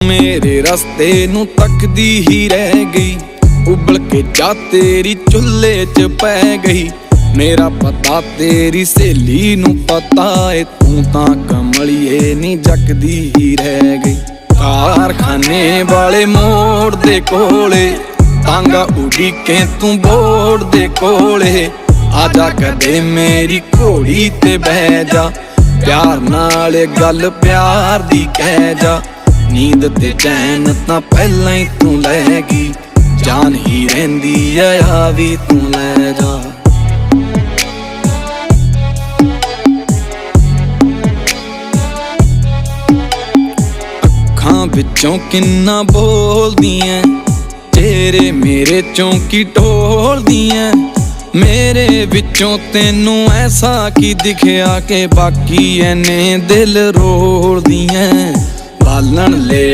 ਮੇਰੇ ਰਸਤੇ ਨੂੰ ਤੱਕਦੀ ਹੀ ਰਹਿ ਗਈ। ਉਬਲ ਕੇ ਜਾ ਤੇਰੀ ਚੁੱਲ੍ਹੇ 'ਚ ਪੈ ਗਈ। ਮੇਰਾ ਪਤਾ ਤੇਰੀ ਸਹੇਲੀ ਨੂੰ ਪਤਾ ਏ, ਤੂੰ ਤਾਂ ਕਮਲੀਏ ਨਹੀਂ ਜੱਕਦੀ ਹੀ ਰਹਿ ਗਈ। ਕਾਰਖਾਨੇ ਵਾਲੇ ਮੋੜ ਦੇ ਕੋਲੇ, ਤਾਂਗਾ ਉਡੀਕੇ ਤੂੰ ਬੋੜ ਦੇ ਕੋਲੇ। ਆ ਜਾ ਕਦੇ ਮੇਰੀ ਘੋੜੀ ਤੇ ਬਹਿ ਜਾ, ਪਿਆਰ ਨਾਲ ਗੱਲ ਪਿਆਰ ਦੀ ਕਹਿ ਜਾ। ਨੀਂਦ ਤੇ ਚੈਨ ਤਾਂ ਪਹਿਲਾਂ ਹੀ ਤੂੰ ਲੈ ਗਈ। ਜਾਨ ਹੀ ਰਹਿੰਦੀ ਆ ਆ ਵੀ ਤੂੰ ਲੈ ਜਾ। ਅੱਖਾਂ ਵਿੱਚੋਂ ਕਿੰਨਾ ਬੋਲਦੀਆਂ, ਤੇਰੇ ਮੇਰੇ ਚੋਂ ਕੀ ਢੋਲਦੀਆਂ। ਮੇਰੇ ਵਿੱਚੋਂ ਤੈਨੂੰ ਐਸਾ ਕੀ ਦਿਖਿਆ ਕਿ ਬਾਕੀ ਐਨੇ ਦਿਲ ਰੋਲਦੀਆਂ। ਬਾਲਣ ਲੈ